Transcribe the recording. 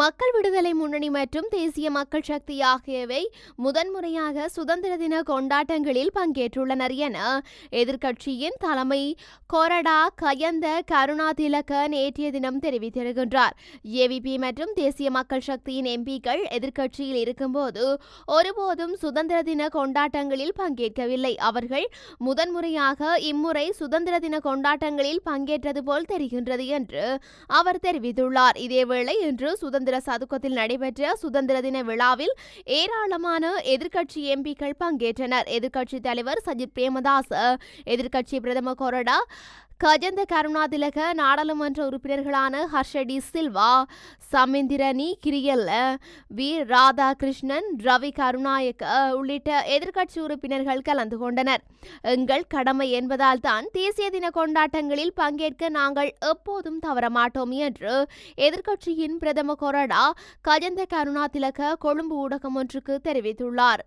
மக்கள் விடுதலை முன்னணி மற்றும் தேசிய மக்கள் சக்தி ஆகியவை முதன்முறையாக சுதந்திர தின கொண்டாட்டங்களில் பங்கேற்றுள்ளனர் என எதிர்க்கட்சியின் தலைமை கொரடா கயந்த கருணா திலக நேற்றைய தினம் தெரிவித்திருக்கின்றார். ஏவிபி மற்றும் தேசிய மக்கள் சக்தியின் எம்பிக்கள் எதிர்க்கட்சியில் இருக்கும்போது ஒருபோதும் சுதந்திர தின கொண்டாட்டங்களில் பங்கேற்கவில்லை. அவர்கள் முதன்முறையாக இம்முறை சுதந்திர தின கொண்டாட்டங்களில் பங்கேற்றது போல் தெரிகின்றது என்று அவர் தெரிவித்துள்ளார். இதேவேளை இன்று சுதந்திர சுதந்திர சதுக்கத்தில் நடைபெற்ற சுதந்திர தின விழாவில் ஏராளமான எதிர்க்கட்சி எம்பிக்கள் பங்கேற்றனர். எதிர்க்கட்சித் தலைவர் சஜித் பிரேமதாஸ் எதிர்க்கட்சி பிரதம கொரடா கஜந்த கருணாதிலக நாடாளுமன்ற உறுப்பினர்களான ஹர்ஷடி சில்வா சமிந்திரணி கிரியல்ல வி. ராதாகிருஷ்ணன் ரவி கருணாயக்க உள்ளிட்ட எதிர்க்கட்சி உறுப்பினர்கள் கலந்து கொண்டனர். எங்கள் கடமை என்பதால் தான் தேசிய தின கொண்டாட்டங்களில் பங்கேற்க நாங்கள் எப்போதும் தவறமாட்டோம் என்று எதிர்க்கட்சியின் பிரதம கொறடா கஜந்த கருணாதிலக கொழும்பு ஊடகம் ஒன்றுக்கு தெரிவித்துள்ளார்.